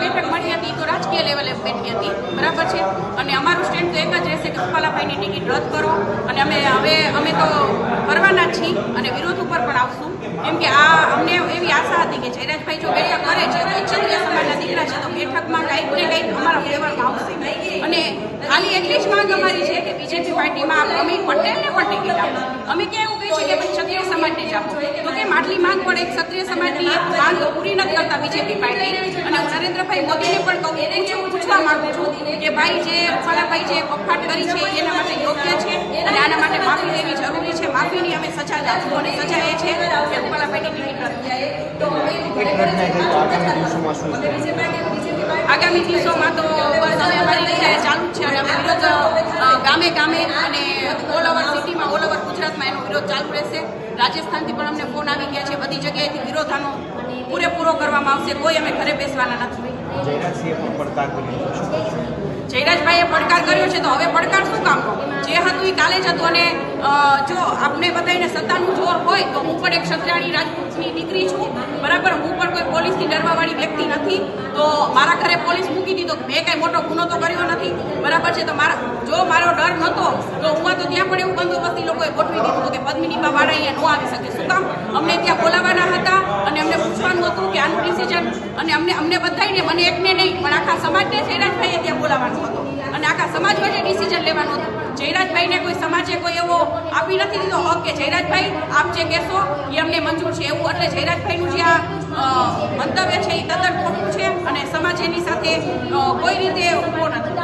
બેઠક મળી હતી તો રાજકીય લેવલે બેઠી હતી. બરાબર છે? અને અમારું સ્ટેન્ડ તો એક જ રહેશે કે ટિકિટ રદ કરો. અને અમે હવે, અમે તો કરવાના છીએ અને વિરોધ ઉપર પણ આવશું. કેમ આ અમને એવી આશા હતી કે જયરાજભાઈ જો બેઠક કરે છે તો ક્ષત્રિય દીકરા છે, તો બેઠકમાં કંઈક ને કંઈક અમારા ફેવરમાં આવશે. અને ખાલી એટલી જ માંગ અમારી છે કે બીજેપી પાર્ટીમાં પ્રવીણ પટેલને પણ ટિકિટ આપો. અમે ક્યાં એવું કહી છે કે ક્ષત્રિય સમાજને જ આપો? તો કેમ આટલી માંગ પડે? ક્ષત્રિય સમાજની એક માંગ પૂરી નથી કરતા બીજેપી પાર્ટી. અને નરેન્દ્રભાઈ મોદીને પણ કહું પૂછું પૂછવા માંગુ છું કે ભાઈ જે રૂપાલાભાઈ જે કફાટ કરી છે એના માટે યોગ્ય છે? અને આના માટે માફી લેવી જરૂરી છે? માફીની અમે સજા જ આપશું અને સજા એ છે કે રૂપાલાભાઈની ટિકિટ રદ થાય ટિકિટ રદ થાય છે તો આગામી દિવસોમાં આગામી તો બસ અમે અમારી રીતે ચાલુ છે. અને અમે ગામે ગામે અને ઓલ ગુજરાતમાં એનો વિરોધ ચાલુ રહેશે. રાજસ્થાનથી પણ અમને ફોન આવી ગયા છે. બધી જગ્યાએથી વિરોધ આનો પૂરેપૂરો કરવામાં આવશે. કોઈ અમે ઘરે બેસવાના નથી? જયરાજભાઈએ પડકાર કર્યો છે તો હવે પડકાર શું કામનો જે હતું એ કાલે જ હતું અને જો આપને બધાને સત્તાનું જોર હોય તો હું પણ એક ક્ષત્રાણી રાજપૂતની દીકરી છું. બરાબર? હું પણ કોઈ પોલીસથી ડરવાવાળી વ્યક્તિ નથી. તો મારા ઘરે પોલીસ મૂકી દીધો. મેં કાંઈ મોટો ગુનો તો કર્યો નથી. બરાબર છે? તો મારા જો મારો ડર નહોતો પણ એવું બંદોબસ્તી લોકોએ ગોઠવી દીધું કે પદ્મિની બા વાળા અહીંયા ન આવી શકે. શું કામ? અમને ત્યાં બોલાવવાના હતા અને અમને પૂછવાનું હતું કે આનું ડિસિઝન અને અમને અમને બધાને મને એકને નહીં, પણ આખા સમાજને જયરાજભાઈએ ત્યાં બોલાવવાનું હતું. અને આખા સમાજ વચ્ચે ડિસિઝન લેવાનું હતું. જયરાજભાઈને કોઈ સમાજે કોઈ એવો આપી નથી દીધો હક કે જયરાજભાઈ, આપ જે કહેશો એ અમને મંજૂર છે એવું. એટલે જયરાજભાઈનું જે આ મંતવ્ય છે એ તદ્દન ખોટું છે અને સમાજ એની સાથે કોઈ રીતે ઊભો નથી.